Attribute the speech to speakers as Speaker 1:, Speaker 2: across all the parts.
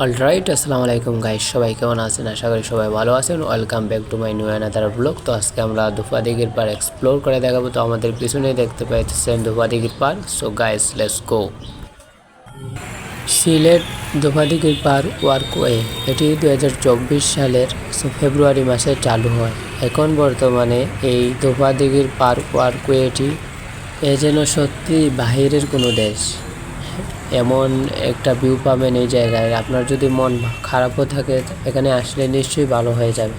Speaker 1: Alright আসসালামু আলাইকুম guys সবাই কেমন আছেন? আশা করি সবাই ভালো আছেন। Welcome back to my new another blog তো আজকে আমরা দুফাদিগির পার এক্সপ্লোর করে দেখাবো। তো আমাদের পিছনে দেখতে পাইতেছেন দুফাদিগির পার so guys let's go Sylhet দুফাদিগির পার ওয়ার্কওয়ে এটি দুহাজার চব্বিশ সালের ফেব্রুয়ারি মাসে চালু হয়। এখন বর্তমানে এই দুফাদিগির পার ওয়ার্কওয়েটি এ যেন সত্যি বাহিরের কোনো দেশ। এমন একটা ভিউ পাবেন এই জায়গায়। আপনার যদি মন খারাপও থাকে, এখানে আসলে নিশ্চয়ই ভালো হয়ে যাবে।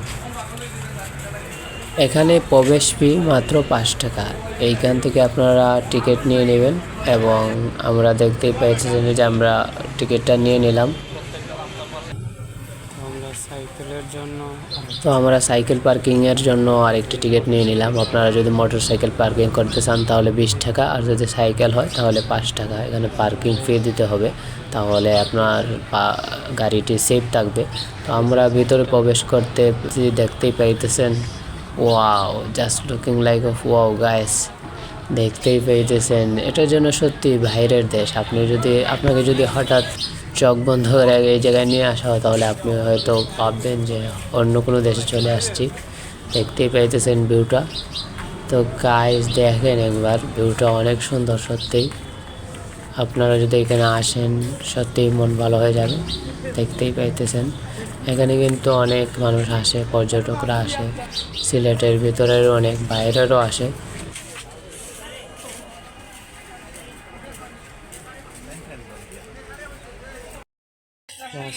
Speaker 1: এখানে প্রবেশ ফি মাত্র পাঁচ টাকা। এইখান থেকে আপনারা টিকিট নিয়ে নেবেন এবং আমরা দেখতেই পেয়েছি যে আমরা টিকিটটা নিয়ে নিলাম। তো আমরা সাইকেল পার্কিংয়ের জন্য আরেকটি টিকিট নিয়ে নিলাম। আপনারা যদি মোটর সাইকেল পার্কিং করতে চান, তাহলে বিশ টাকা। আর যদি সাইকেল হয়, তাহলে পাঁচ টাকা। এখানে পার্কিং ফি দিতে হবে। তাহলে আপনার গাড়িটি সেফ থাকবে। তো আমরা ভিতরে প্রবেশ করতে দেখতেই পাইতেছেন, wow, just looking like of wow, guys. দেখতেই পাইতেছেন। এটার জন্য সত্যি বাইরের দেশ। আপনি যদি, আপনাকে যদি হঠাৎ চোখ বন্ধ করে এই জায়গায় নিয়ে আসা হয়, তাহলে আপনি হয়তো ভাববেন যে অন্য কোনো দেশে চলে আসছি। দেখতেই পাইতেছেন ভিউটা। তো গাইস দেখেন একবার, ভিউটা অনেক সুন্দর সত্যিই আপনারা যদি এখানে আসেন, সত্যিই মন ভালো হয়ে যাবে। দেখতেই পাইতেছেন। এখানে কিন্তু অনেক মানুষ আসে, পর্যটকরা আসে, সিলেটের ভিতরের অনেক, বাইরেরও আসে। আপনারা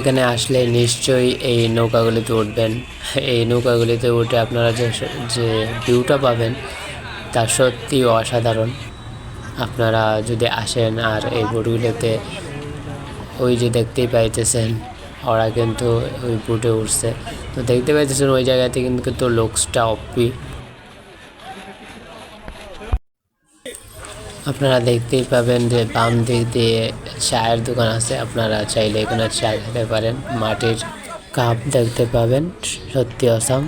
Speaker 1: এখানে আসলে নিশ্চয়ই এই নৌকাগুলিতে উঠবেন। এই নৌকাগুলিতে উঠে আপনারা যে যে ভিউটা পাবেন, তা সত্যি অসাধারণ। আপনারা যদি আসেন আর এই বোটগুলোতে ওই যে দেখতেই পাইতেছেন, ওরা কিন্তু ওই বুটে উঠছে। তো দেখতে পাইতেছেন ওই জায়গাতে কিন্তু লুকসটা অপি আপনারা দেখতেই পাবেন যে বাম দিক দিয়ে চায়ের দোকান আছে, আপনারা চাইলে এখানে চা খেতে পারেন, মাটির কাপ দেখতে পাবেন, সত্যি অসাম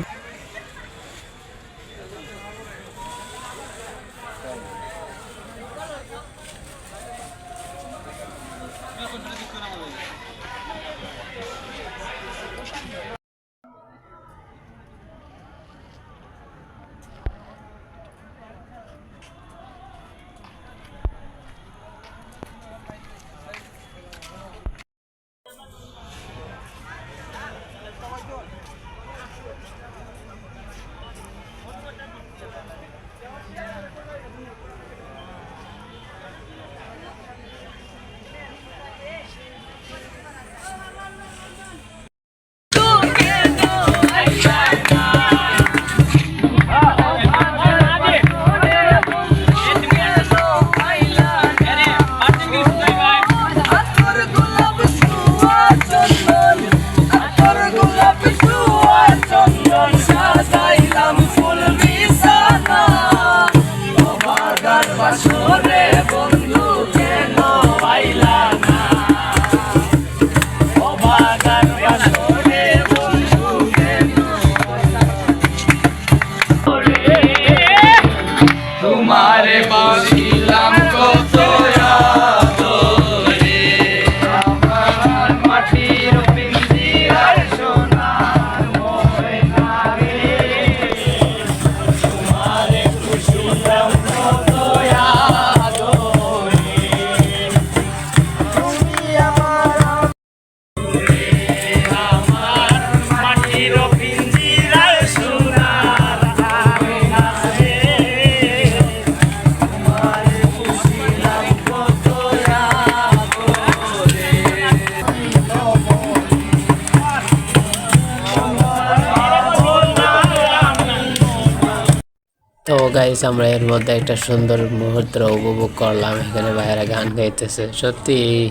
Speaker 1: গাইস আমরা এর মধ্যে একটা সুন্দর মুহূর্ত উপভোগ করলাম। এখানে বাইরে গান গাইতেছে। সত্যি এই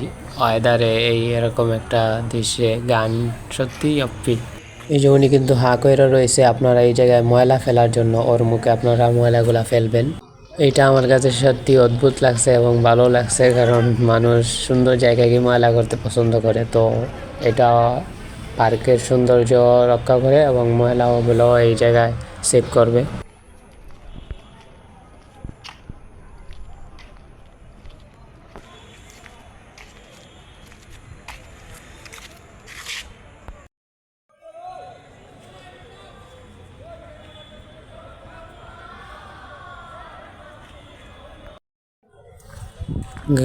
Speaker 1: ওয়েদারে এই এরকম একটা দৃশ্যে গান সত্যি অপ্পি এই যে কিন্তু হা কইরা রয়েছে, আপনারা এই জায়গায় ময়লা ফেলার জন্য ওর মুখে আপনারা ময়লাগুলা ফেলবেন। এটা আমার কাছে সত্যি অদ্ভুত লাগছে এবং ভালো লাগছে কারণ মানুষ সুন্দর জায়গাকে ময়লা করতে পছন্দ করে। তো এটা পার্কের সৌন্দর্য রক্ষা করে এবং ময়লাগুলো এই জায়গায় সেভ করবে।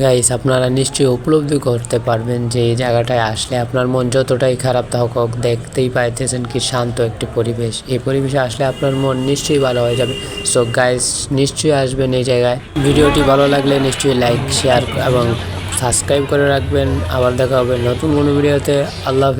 Speaker 1: গাইস আপনারা নিশ্চয়ই উপলব্ধি করতে পারবেন যে এই জায়গাটায় আসলে আপনার মন যতটাই খারাপ থাকুক দেখতেই পাইতেছেন কি শান্ত একটি পরিবেশ। এই পরিবেশে আসলে আপনার মন নিশ্চয়ই ভালো হয়ে যাবে। সো গাইস নিশ্চয়ই আসবেন এই জায়গায়। ভিডিওটি ভালো লাগলে নিশ্চয়ই লাইক শেয়ার এবং সাবস্ক্রাইব করে রাখবেন। আবার দেখা হবে নতুন কোনো ভিডিওতে আল্লাহ।